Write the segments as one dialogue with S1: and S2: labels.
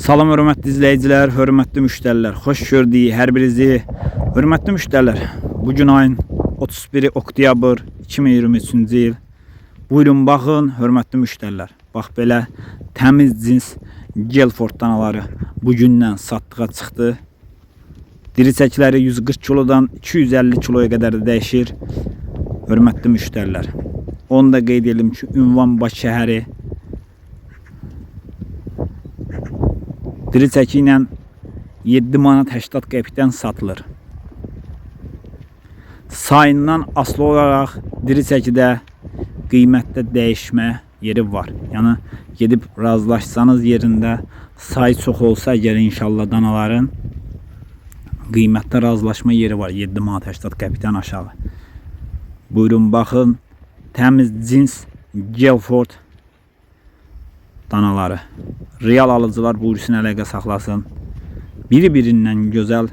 S1: Salam hörmətli izləyicilər, hörmətli müştərilər. Xoş gördük hər birinizi. Hörmətli müştərilər, bu gün ayın 31 oktyabr 2023-cü il. Buyurun baxın, hörmətli müştərilər. Bax belə təmiz cins Gelford danaları bu gündən satdığa çıxdı. Diri çəkiləri 140 kilodan 250 kiloya qədər də dəyişir. Hörmətli müştərilər. Onu da qeyd edelim ki, ünvan Bakı şəhəri Diri çəki ilə 7 manat 80 qəpikdən satılır. Sayından asılı olaraq diri çəkidə qiymətdə dəyişmə yeri var. Yəni gedib razılaşsanız yerində sayı çox olsa əgər inşallah danaların qiymətdə razılaşma yeri var 7 manat 80 qəpikdən aşağı. Buyurun baxın. Təmiz cins Gelford danaları. Real alıcılar buyursun əlaqə saxlasın. Biri-birindən gözəl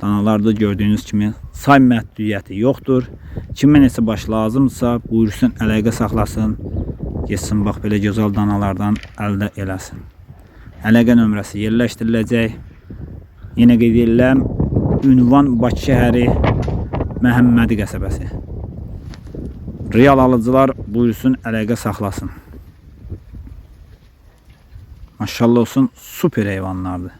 S1: danalarda gördüyünüz kimi say məhdudiyyəti yoxdur. Kimə nəsə baş lazımsa buyursun əlaqə saxlasın. Getsin bax belə gözəl danalardan əldə eləsin. Əlaqə nömrəsi yerləşdiriləcək. Yenə qeyd edirəm, ünvan Bakı şəhəri Məhəmmədi qəsəbəsi. Real alıcılar buyursun əlaqə saxlasın. Maşallah olsun süper hayvanlardı.